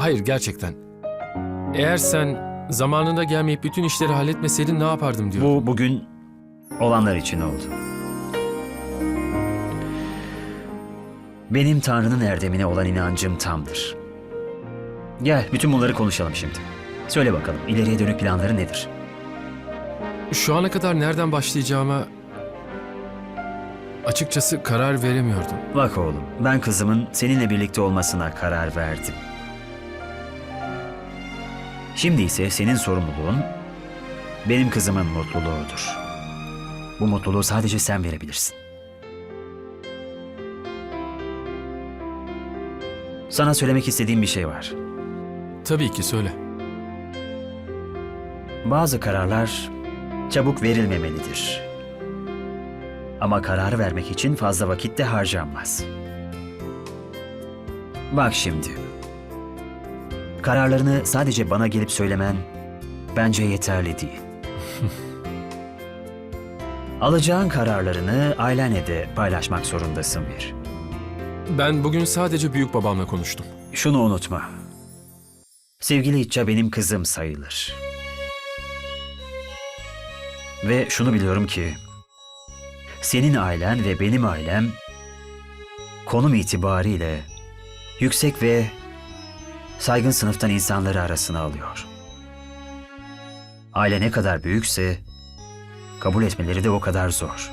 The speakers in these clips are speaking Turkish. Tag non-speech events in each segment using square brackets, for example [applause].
Hayır gerçekten. Eğer sen zamanında gelmeyip bütün işleri halletmeseydin ne yapardım diyor. Bu bugün olanlar için oldu. Benim Tanrı'nın erdemine olan inancım tamdır. Gel bütün bunları konuşalım şimdi. Söyle bakalım ileriye dönük planları nedir? Şu ana kadar nereden başlayacağıma açıkçası karar veremiyordum. Bak oğlum ben kızımın seninle birlikte olmasına karar verdim. Şimdi ise senin sorumluluğun benim kızımın mutluluğudur. Bu mutluluğu sadece sen verebilirsin. Sana söylemek istediğim bir şey var. Tabii ki söyle. Bazı kararlar çabuk verilmemelidir. Ama karar vermek için fazla vakit de harcanmaz. Bak şimdi. Kararlarını sadece bana gelip söylemen bence yeterli değil. [laughs] Alacağın kararlarını ailenle de paylaşmak zorundasın bir. Ben bugün sadece büyük babamla konuştum. Şunu unutma. Sevgili İtça benim kızım sayılır. Ve şunu biliyorum ki senin ailen ve benim ailem konum itibariyle yüksek ve saygın sınıftan insanları arasına alıyor. Aile ne kadar büyükse kabul etmeleri de o kadar zor.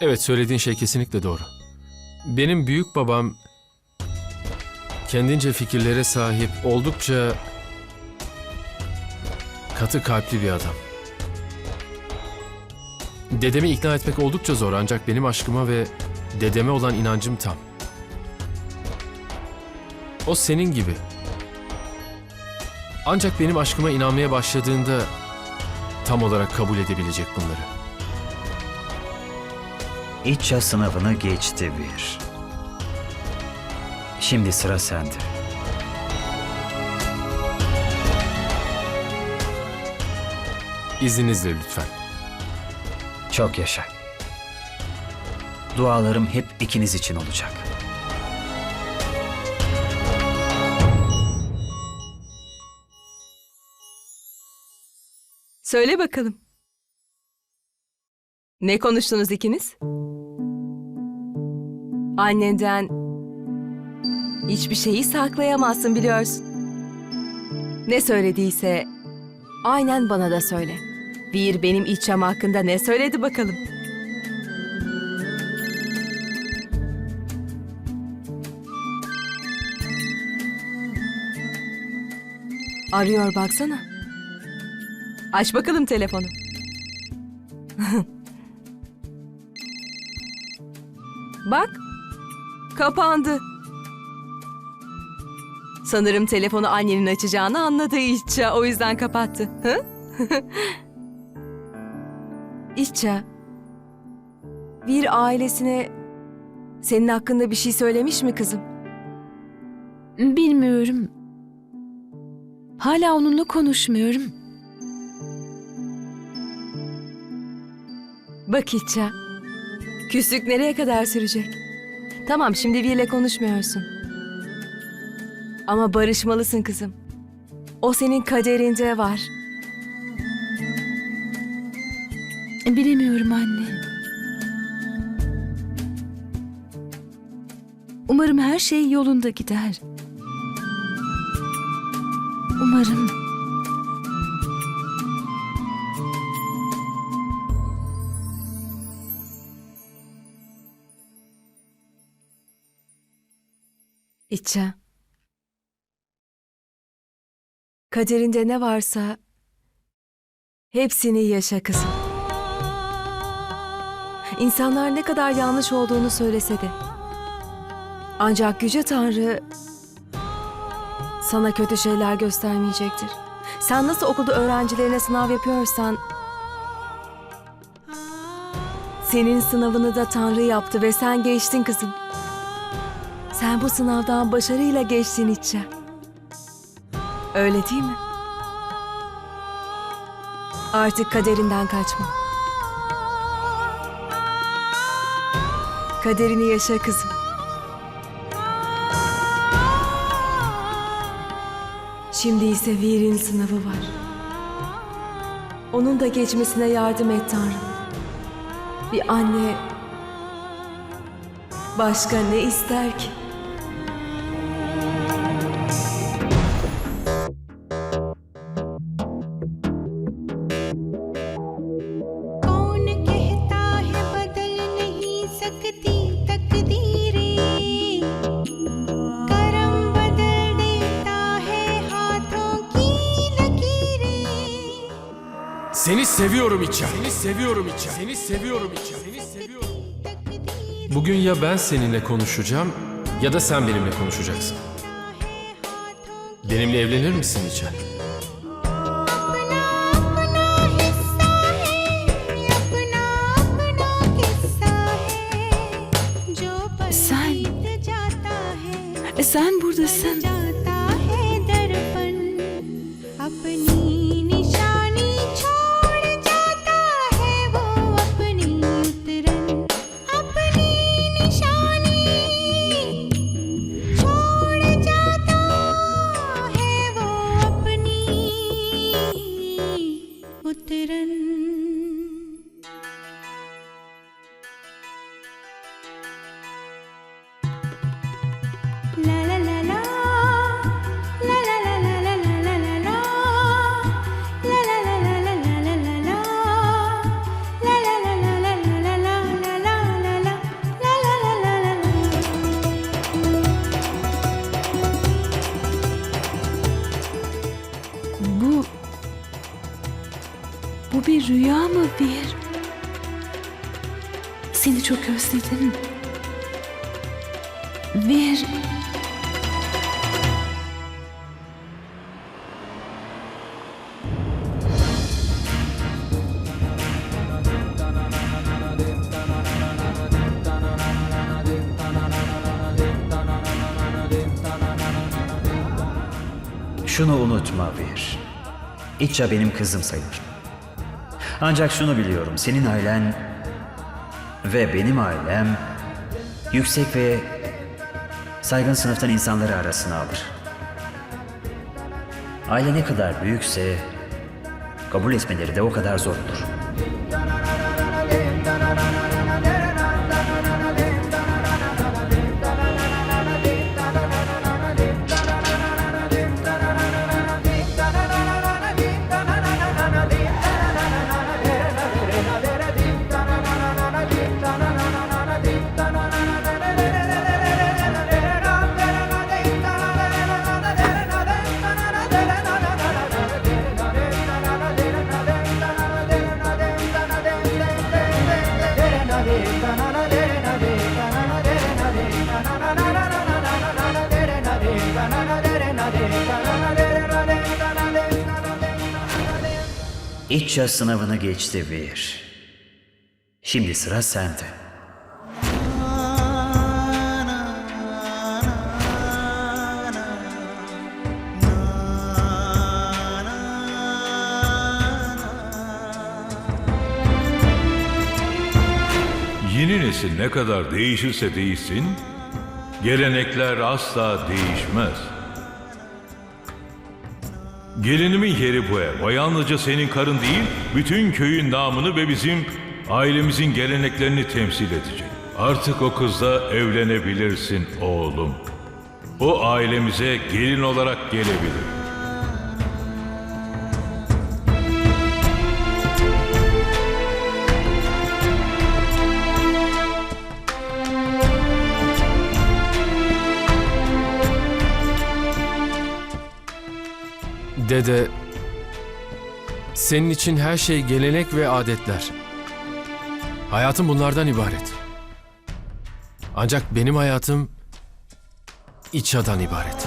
Evet söylediğin şey kesinlikle doğru. Benim büyük babam kendince fikirlere sahip oldukça katı kalpli bir adam. Dedemi ikna etmek oldukça zor ancak benim aşkıma ve dedeme olan inancım tam. O senin gibi. Ancak benim aşkıma inanmaya başladığında tam olarak kabul edebilecek bunları. İtça sınavını geçti bir. Şimdi sıra sende. İzninizle lütfen. Çok yaşa. Dualarım hep ikiniz için olacak. Söyle bakalım. Ne konuştunuz ikiniz? Annenden hiçbir şeyi saklayamazsın biliyorsun. Ne söylediyse aynen bana da söyle. Bir benim içem hakkında ne söyledi bakalım. Arıyor baksana. Aç bakalım telefonu. Bak, kapandı. Sanırım telefonu annenin açacağını anladı İşça, o yüzden kapattı. Hı? [laughs] İşça, bir ailesine senin hakkında bir şey söylemiş mi kızım? Bilmiyorum. Hala onunla konuşmuyorum. Bak İçça. Küslük nereye kadar sürecek? Tamam şimdi Vir'le konuşmuyorsun. Ama barışmalısın kızım. O senin kaderinde var. Bilemiyorum anne. Umarım her şey yolunda gider. Umarım. İçça. Kaderinde ne varsa hepsini yaşa kızım. İnsanlar ne kadar yanlış olduğunu söylese de. Ancak Yüce Tanrı sana kötü şeyler göstermeyecektir. Sen nasıl okulda öğrencilerine sınav yapıyorsan senin sınavını da Tanrı yaptı ve sen geçtin kızım. Sen bu sınavdan başarıyla geçtin İtçe. Öyle değil mi? Artık kaderinden kaçma. Kaderini yaşa kızım. Şimdi ise Vir'in sınavı var. Onun da geçmesine yardım et Tanrım. Bir anne başka ne ister ki? Seni seviyorum İça. Seni seviyorum İça. Seni seviyorum İça. Seni seviyorum. Bugün ya ben seninle konuşacağım ya da sen benimle konuşacaksın. Benimle evlenir misin İça? Sen... Sen buradasın. Sen buradasın. Rüya mı bir? Seni çok özledim. Bir... Şunu unutma Vir. İtça benim kızım sayılır. Ancak şunu biliyorum, senin ailen ve benim ailem yüksek ve saygın sınıftan insanları arasına alır. Aile ne kadar büyükse kabul etmeleri de o kadar zor olur. İtça sınavını geçti Vir. Şimdi sıra sende. Yeni nesil ne kadar değişirse değişsin, gelenekler asla değişmez. Gelinimin yeri bu ev. O yalnızca senin karın değil, bütün köyün namını ve bizim ailemizin geleneklerini temsil edecek. Artık o kızla evlenebilirsin oğlum. O ailemize gelin olarak gelebilir. Dede, senin için her şey gelenek ve adetler. Hayatım bunlardan ibaret. Ancak benim hayatım İça'dan ibaret.